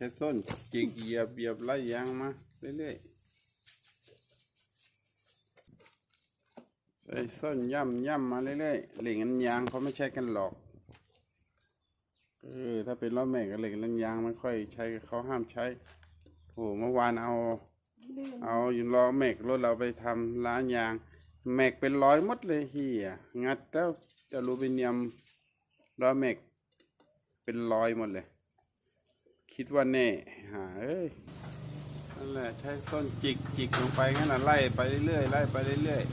ใช้ส้นจิกเหยียบเหยียบไล่ยางมาเรื่อยๆใช้ส้นย่ำย่ำมาเรื่อยๆเหล็กนันยางเขาไม่ใช้กันหรอกเออถ้าเป็นล้อแม็กกับเหล็กนันยางไม่ค่อยใช้เขาห้ามใช้โอ้เมื่อวานเอา เอาอยู่ล้อแม็กรถเราไปทำร้านยาง แม็กเป็นร้อยมดเลยเฮียงัดแล้วจะรูบิเนียมล้อแม็กเป็นร้อยหมดเลย คิดว่าแน่หาเอ้ยนั่นแหละใช้ส้นจิกจิกลงไปงั้นนะไล่ไปเรื่อยๆไล่ไปเรื่อยๆ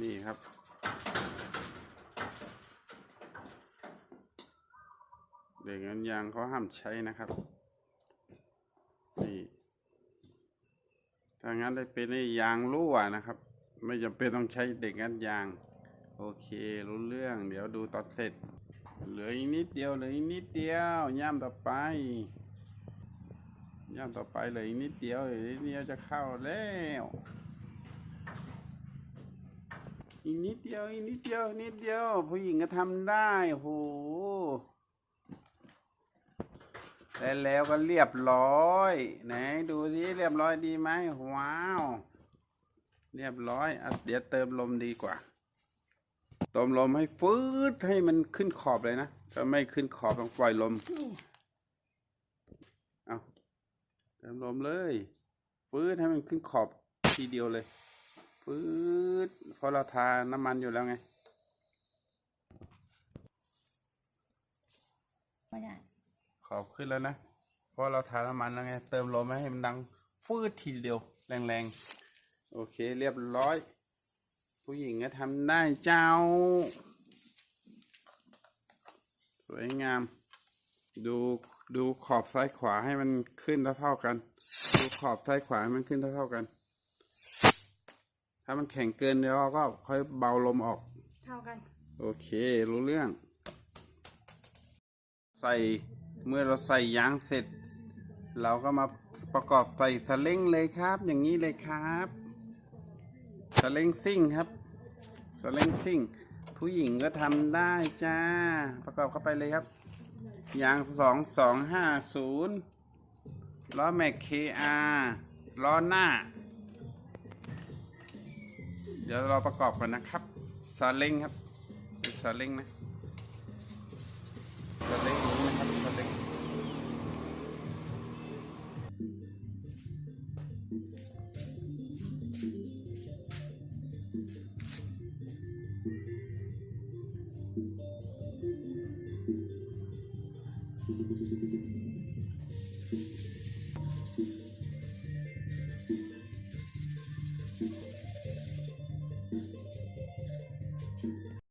นี่ครับเด็กงันยางเขาห้ามใช้นะครับนี่ถ้างั้นได้เป็นยางรั่วนะครับ ไม่จำเป็นต้องใช้เด็กงันยาง โอเค รู้เรื่อง เดี๋ยวดูตอนเสร็จ เหลืออีกนิดเดียว เหลืออีกนิดเดียว ย่ำต่อไป ย่ำต่อไปเหลืออีกนิดเดียวนิดเดียวจะเข้าแล้ว อีกนิดเดียว อีกนิดเดียว นิดเดียว ผู้หญิงก็ทำได้โหและแล้วก็เรียบร้อย ไหนดูสิเรียบร้อยดีไหมว้าว เรียบร้อยอเดี๋ยวเติมลมดีกว่า ติมลมให้ฟืดให้มันขึ้นขอบเลยนะ ถ้าไม่ขึ้นขอบต้องปล่อยลม เอาเติมลมเลย ฟืดให้มันขึ้นขอบทีเดียวเลย ฟืดเพราะเราทาน้ำมันอยู่แล้วไง ไม่ได้ ขอบขึ้นแล้วนะ เพราะเราทาน้ำมันแล้วไง เติมลมให้มันดัง ฟืดทีเดียว แรงๆ โอเค เรียบร้อย ผู้หญิงก็ทำได้เจ้า สวยงาม ดูดูขอบซ้ายขวาให้มันขึ้นเท่าๆกัน ดูขอบซ้ายขวาให้มันขึ้นเท่าๆกัน ถ้ามันแข็งเกินเดี๋ยวเราก็ค่อยเบาลมออก เท่ากัน โอเค รู้เรื่อง ใส่เมื่อเราใส่ยางเสร็จ เราก็มาประกอบใส่สเล้งเลยครับ อย่างนี้เลยครับ สเล้งซิ่งครับสเล้งซิ่ง ผู้หญิงก็ทำได้จ้า ประกอบเข้าไปเลยครับ ยางสองสองห้าศูนย์ล้อแม็กเคอาล้อหน้า เดี๋ยวเราประกอบกันนะครับสเล้งครับสเล้งนะ